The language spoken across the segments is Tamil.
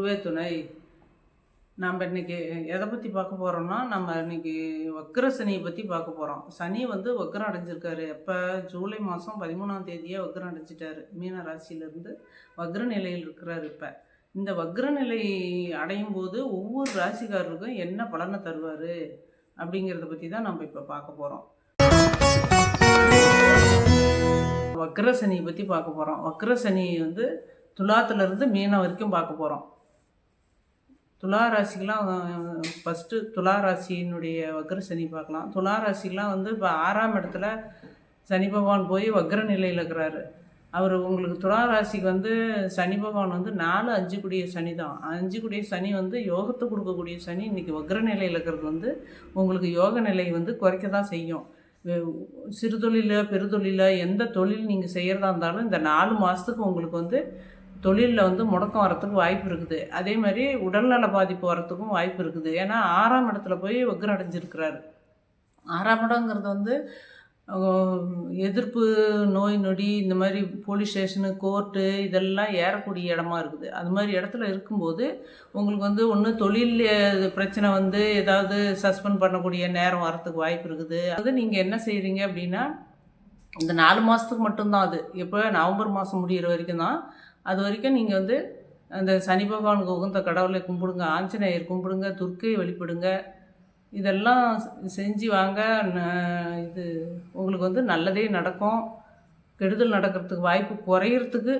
குருவே துணை. நம்ம இன்றைக்கி எதை பற்றி பார்க்க போகிறோம்னா நம்ம இன்னைக்கு வக்ர சனியை பற்றி பார்க்க போகிறோம் சனி வந்து வக்ரம் அடைஞ்சிருக்காரு. எப்போ? ஜூலை மாதம் பதிமூணாம் தேதியே வக்ரம் அடைஞ்சிட்டாரு. மீன ராசியிலேருந்து வக்ர நிலையில் இருக்கிறார் இப்போ. இந்த வக்ர நிலை அடையும் போது ஒவ்வொரு ராசிக்காரருக்கும் என்ன பலனை தருவார் அப்படிங்கிறத பற்றி தான் நம்ம இப்போ பார்க்க போகிறோம் வக்ர சனியை பற்றி பார்க்க போகிறோம் வக்ர சனி வந்து துலாத்துலேருந்து மீனம் வரைக்கும் பார்க்க போகிறோம் துலா ராசிக்கெலாம் ஃபஸ்ட்டு துலா ராசியினுடைய வக்ர சனி பார்க்கலாம். துலா ராசிக்கெலாம் வந்து இப்போ ஆறாம் இடத்துல சனி பகவான் போய் வக்ர நிலையில் இருக்கிறாரு. அவர் உங்களுக்கு துலா ராசிக்கு வந்து சனி பகவான் வந்து நாலு அஞ்சு குடிய சனி தான். அஞ்சு குடிய சனி வந்து யோகத்தை கொடுக்கக்கூடிய சனி இன்றைக்கி வக்ர நிலையில் இருக்கிறது வந்து உங்களுக்கு யோக நிலை வந்து குறைக்க தான் செய்யும் சிறு தொழிலோ பெருதொழிலோ எந்த தொழில் நீங்கள் செய்கிறதா இருந்தாலும் இந்த நாலு மாதத்துக்கு உங்களுக்கு வந்து தொழிலில் வந்து முடக்கம் வரத்துக்கு வாய்ப்பு இருக்குது. அதே மாதிரி உடல்நல பாதிப்பு வரத்துக்கும் வாய்ப்பு இருக்குது. ஏன்னா ஆறாம் இடத்துல போய் வக்ரம் அடைஞ்சிருக்கிறாரு ஆறாம் இடங்கிறது வந்து எதிர்ப்பு நோய் நொடி இந்த மாதிரி போலீஸ் ஸ்டேஷனு கோர்ட்டு இதெல்லாம் ஏறக்கூடிய இடமா இருக்குது. அது மாதிரி இடத்துல இருக்கும்போது உங்களுக்கு வந்து ஒன்று தொழில் பிரச்சனை வந்து ஏதாவது சஸ்பெண்ட் பண்ணக்கூடிய நேரம் வரத்துக்கு வாய்ப்பு இருக்குது. அது நீங்கள் என்ன செய்கிறீங்க அப்படின்னா இந்த நாலு மாதத்துக்கு மட்டும்தான் அது. எப்போ நவம்பர் மாதம் முடிகிற வரைக்கும் தான் அது வரைக்கும் நீங்கள் வந்து அந்த சனி பகவானுக்கு உகந்த கடவுளை கும்பிடுங்க ஆஞ்சநேயர் கும்பிடுங்க துர்க்கையை வழிபடுங்க. இதெல்லாம் செஞ்சு வாங்க இது உங்களுக்கு வந்து நல்லதே நடக்கும். கெடுதல் நடக்கிறதுக்கு வாய்ப்பு குறையிறதுக்கு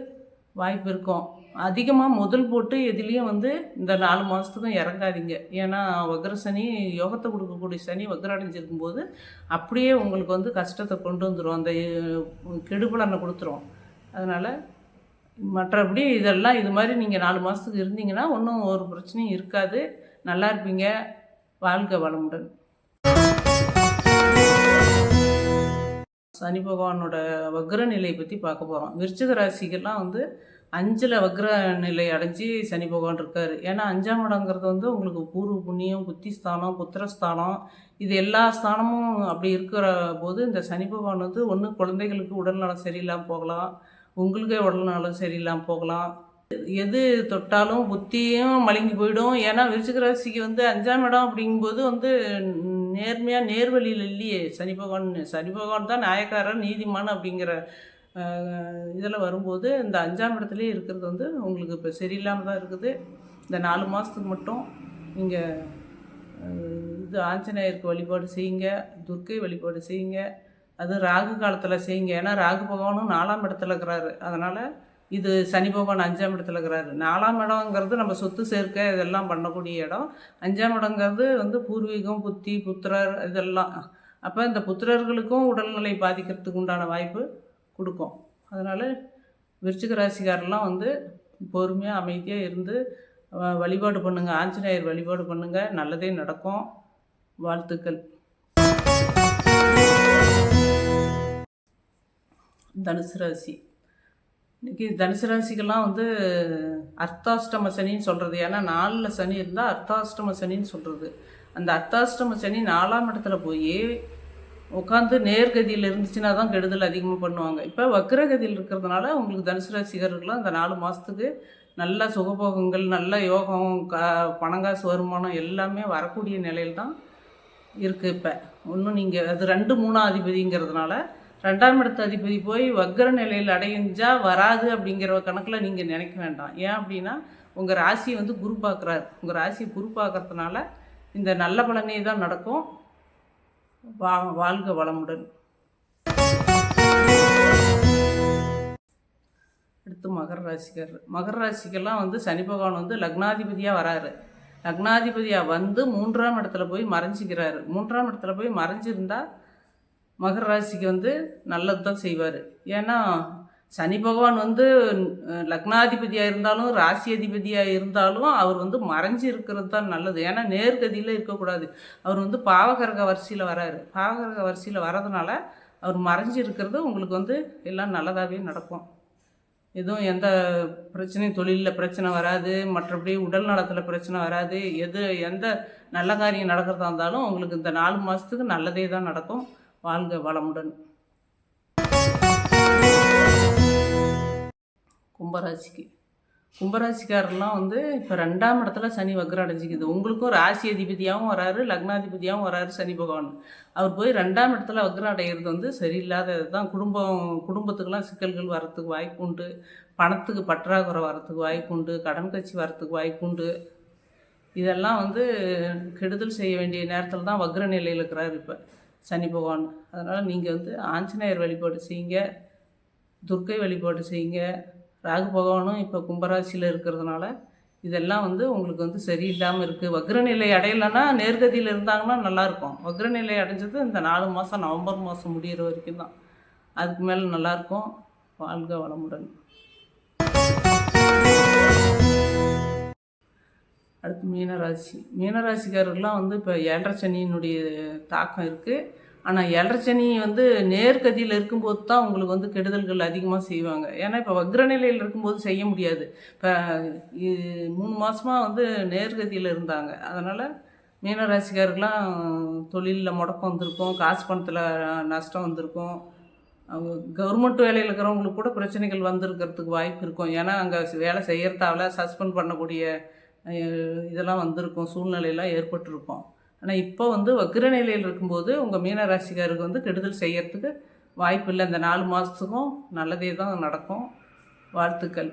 வாய்ப்பு இருக்கும். அதிகமாக முதல் போட்டு எதுலேயும் வந்து இந்த நாலு மாதத்துக்கும் இறங்காதீங்க. ஏன்னா வக்ர சனி யோகத்தை கொடுக்கக்கூடிய சனி வக்ரம் அடைஞ்சிருக்கும் போது அப்படியே உங்களுக்கு வந்து கஷ்டத்தை கொண்டு வந்துடும் அந்த கெடுபலனை கொடுத்துரும். அதனால் மற்றபடி இதெல்லாம் இது மாதிரி நீங்கள் நாலு மாதத்துக்கு இருந்தீங்கன்னா ஒன்றும் ஒரு பிரச்சனையும் இருக்காது. நல்லா இருப்பீங்க. வாழ்க வளமுடன். சனி பகவானோட வக்ர நிலையை பற்றி பார்க்க போகிறோம் விருச்சிக ராசிகள்லாம் வந்து அஞ்சில் வக்ர நிலை அடைஞ்சு சனி பகவான் இருக்கார். ஏன்னா அஞ்சாம் இடங்கிறது வந்து உங்களுக்கு பூர்வ புண்ணியம் புத்திஸ்தானம் புத்திரஸ்தானம் இது எல்லா ஸ்தானமும் அப்படி இருக்கிற போது இந்த சனி பகவான் வந்து ஒன்று குழந்தைகளுக்கு உடல்நலம் சரியில்லாமல் போகலாம். உங்களுக்கே உடல்நலம் சரியில்லாமல் போகலாம். எது தொட்டாலும் புத்தியும் மலங்கி போயிடும். ஏன்னா விருச்சிக ராசிக்கு வந்து அஞ்சாம் இடம் அப்படிங்கும்போது வந்து நேர்மையாக நேர்வழியில் இல்லையே. சனி பகவான் சனி பகவான் தான் நாயக்காரர் நீதிமான் அப்படிங்கிற இதில் வரும்போது இந்த அஞ்சாம் இடத்துலேயே இருக்கிறது வந்து உங்களுக்கு இப்போ சரியில்லாமல் தான் இருக்குது. இந்த நாலு மாதத்துக்கு மட்டும் நீங்கள் இது ஆஞ்சநேயருக்கு வழிபாடு செய்யுங்க. துர்க்கை வழிபாடு செய்யுங்க. அது ராகு காலத்தில் செய்யுங்க. ஏன்னா ராகு பகவானும் நாலாம் இடத்துல இருக்கிறாரு. அதனால் இது சனி பகவான் அஞ்சாம் இடத்துல இருக்கிறாரு. நாலாம் இடங்கிறது நம்ம சொத்து சேர்க்க இதெல்லாம் பண்ணக்கூடிய இடம். அஞ்சாம் இடங்கிறது வந்து பூர்வீகம் புத்தி புத்திரர் இதெல்லாம். அப்போ இந்த புத்திரர்களுக்கும் உடல்நிலை பாதிக்கிறதுக்கு உண்டான வாய்ப்பு கொடுக்கும். அதனால் விருச்சிக ராசிக்காரெல்லாம் வந்து பொறுமையாக அமைதியாக இருந்து வ- வழிபாடு பண்ணுங்கள் ஆஞ்சநேயர் வழிபாடு பண்ணுங்கள் நல்லதே நடக்கும். வாழ்த்துக்கள். தனுசு ராசி. இன்னைக்கு தனுசு ராசிக்கெல்லாம் வந்து அர்த்தாஷ்டம சனின்னு சொல்கிறது ஏன்னா நாலில் சனி இருந்தால் அர்த்தாஷ்டம சனின்னு சொல்கிறது அந்த அர்த்தாஷ்டம சனி நாலாம் இடத்துல போய் உட்காந்து நேர்கதியில் இருந்துச்சுன்னா தான் கெடுதல் அதிகமாக பண்ணுவாங்க. இப்போ வக்ரகதியில் இருக்கிறதுனால உங்களுக்கு தனுசு ராசிகர்களுக்கெல்லாம் இந்த நாலு மாதத்துக்கு நல்ல சுகபோகங்கள் நல்ல யோகம் கா பணங்காசு வருமானம் எல்லாமே வரக்கூடிய நிலையில் தான் இருக்குது இப்போ. ஒன்றும் நீங்கள் அது ரெண்டு மூணாதிபதிங்கிறதுனால ரெண்டாம் இடத்து அதிபதி போய் வக்ர நிலையில் அடைஞ்சா வராது அப்படிங்கிற கணக்கில் நீங்கள் நினைக்க வேண்டாம். ஏன் அப்படின்னா உங்கள் ராசியை வந்து குரு பார்க்குறாரு. உங்கள் ராசியை குரு பார்க்கறதுனால இந்த நல்ல பலனே தான் நடக்கும். வா வாழ்க வளமுடன். அடுத்து மகர ராசிக்கார் மகர ராசிக்கெல்லாம் வந்து சனி பகவான் வந்து லக்னாதிபதியாக வராரு. லக்னாதிபதியாக வந்து மூன்றாம் இடத்துல போய் மறைஞ்சிக்கிறாரு. மூன்றாம் இடத்துல போய் மறைஞ்சிருந்தால் மகர ராசிக்கு வந்து நல்லது தான் செய்வார். ஏன்னா சனி பகவான் வந்து லக்னாதிபதியாக இருந்தாலும் ராசி அதிபதியாக இருந்தாலும் அவர் வந்து மறைஞ்சு இருக்கிறது தான் நல்லது. ஏன்னா நேர்கதியில் இருக்கக்கூடாது. அவர் வந்து பாவகரக வரிசையில் வராரு. பாவகரக வரிசையில் வரதுனால அவர் மறைஞ்சு இருக்கிறது உங்களுக்கு வந்து எல்லாம் நல்லதாகவே நடக்கும். எதுவும் எந்த பிரச்சனையும் தொழிலில் பிரச்சனை வராது. மற்றபடி உடல் நலத்தில் பிரச்சனை வராது. எது எந்த நல்ல காரியம் நடக்கிறதா இருந்தாலும் உங்களுக்கு இந்த நாலு மாதத்துக்கு நல்லதே தான் நடக்கும். வாழ்க வளமுடன். கும்பராசிக்கு. கும்பராசிக்காரர்லாம் வந்து இப்போ ரெண்டாம் இடத்துல சனி வக்ரம் அடைஞ்சிக்குது. உங்களுக்கும் ராசி அதிபதியாகவும் வராரு லக்னாதிபதியாகவும் வராரு சனி பகவான். அவர் போய் ரெண்டாம் இடத்துல வக்ரம் அடைகிறது வந்து சரியில்லாதது தான் குடும்பம் குடும்பத்துக்கெல்லாம் சிக்கல்கள் வரத்துக்கு வாய்ப்பு உண்டு. பணத்துக்கு பற்றாக்குறை வரத்துக்கு வாய்ப்பு உண்டு. கடன் கட்சி வரத்துக்கு வாய்ப்பு உண்டு. இதெல்லாம் வந்து கெடுதல் செய்ய வேண்டிய நேரத்தில் தான் வக்ர நிலையில் இருக்கிறார் இப்போ. சனி பகவான். அதனால் நீங்கள் வந்து ஆஞ்சநேயர் வழிபாடு செய்யுங்க. துர்க்கை வழிபாடு செய்யுங்க. ராகு பகவானும் இப்போ கும்பராசியில் இருக்கிறதுனால இதெல்லாம் வந்து உங்களுக்கு வந்து சரியில்லாமல் இருக்குது வக்ரநிலை அடையலைன்னா நேர்கதியில் இருந்தாங்கன்னா நல்லாயிருக்கும் வக்ரநிலை அடைஞ்சது இந்த நாலு மாதம் நவம்பர் மாதம் முடிகிற வரைக்கும் தான். அதுக்கு மேலே நல்லாயிருக்கும் வாழ்க வளமுடன். அடுத்து மீனராசி. மீனராசிக்காரர்கள்லாம் வந்து இப்போ ஏழரை சனியினுடைய தாக்கம் இருக்குது ஆனால் ஏழரை சனி வந்து நேர்கதியில் இருக்கும்போது தான் உங்களுக்கு வந்து கெடுதல்கள் அதிகமாக செய்வாங்க. ஏன்னா இப்போ வக்ரநிலையில் இருக்கும்போது செய்ய முடியாது. இப்போ மூணு மாதமாக வந்து நேர்கதியில் இருந்தாங்க. அதனால் மீனராசிக்காரர்கள்லாம் தொழிலில் முடக்கம் வந்திருக்கும். காசு பணத்தில் நஷ்டம் வந்திருக்கும். அவங்க கவர்மெண்ட் வேலையில் இருக்கிறவங்களுக்கு கூட பிரச்சனைகள் வந்திருக்கிறதுக்கு வாய்ப்பு இருக்கும். ஏன்னா அங்கே வேலை செய்யறதால சஸ்பெண்ட் பண்ணக்கூடிய இதெல்லாம் வந்திருக்கும் சூழ்நிலையெல்லாம் ஏற்பட்டிருக்கும். ஆனால் இப்போ வந்து வக்ர நிலையில் இருக்கும்போது உங்கள் மீனராசிக்காருக்கு வந்து கெடுதல் செய்யறதுக்கு வாய்ப்பு இல்லை இந்த நாலு மாதத்துக்கும் நல்லதே தான் நடக்கும். வாழ்த்துக்கள்.